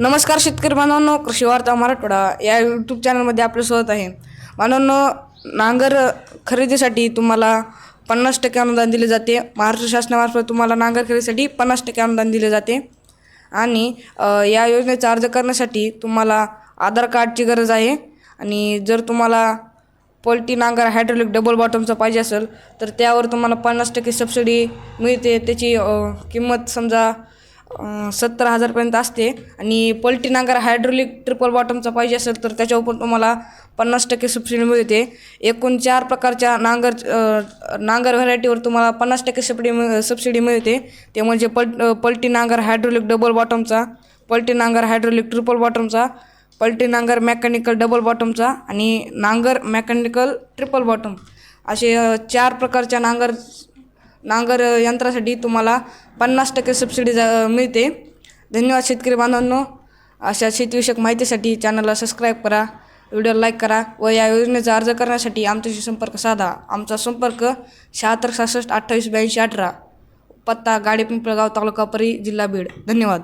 नमस्कार शेतकरी बांधवांनो कृषी वार्ता मराठवाडा या यूट्यूब चॅनलमध्ये आपलं स्वागत आहे. बांधवांनो नांगर खरेदीसाठी तुम्हाला पन्नास टक्के अनुदान दिले जाते. महाराष्ट्र शासनामार्फत तुम्हाला नांगर खरेदीसाठी पन्नास टक्के अनुदान दिले जाते. आणि या योजनेचा अर्ज करण्यासाठी तुम्हाला आधार कार्डची गरज आहे. आणि जर तुम्हाला पोल्ट्री नांगर हायड्रोलिक डबल बॉटमचा पाहिजे असेल तर त्यावर तुम्हाला पन्नास टक्के सबसिडी मिळते. त्याची किंमत समजा सत्तर हजारपर्यंत असते. आणि पल्टी नांगर हायड्रोलिक ट्रिपल बॉटमचा पाहिजे असेल तर त्याच्यावर पण तुम्हाला पन्नास टक्के सबसिडी मिळते एकूण चार प्रकारच्या नांगर नांगर व्हरायटीवर तुम्हाला पन्नास टक्के सबसिडी मिळ सबसिडी मिळते ते म्हणजे पल पल्टी नांगर हायड्रोलिक डबल बॉटमचा पल्टी नांगर हायड्रोलिक ट्रिपल बॉटमचा पल्टी नांगर मेकॅनिकल डबल बॉटमचा आणि नांगर मेकॅनिकल ट्रिपल बॉटम असे चार प्रकारच्या नांगर नांगर यंत्रासाठी तुम्हाला पन्नास टक्के सबसिडी जा मिळते. धन्यवाद शेतकरी बांधवांनो. अशा शेतीविषयक माहितीसाठी चॅनलला सबस्क्राईब करा. व्हिडिओला लाईक करा व या योजनेचा अर्ज करण्यासाठी आमच्याशी संपर्क साधा. आमचा संपर्क शहात्तर सहासष्ट अठ्ठावीस ब्याऐंशी अठरा. पत्ता गाडी पिंपळगाव तालुका परी जिल्हा बीड. धन्यवाद.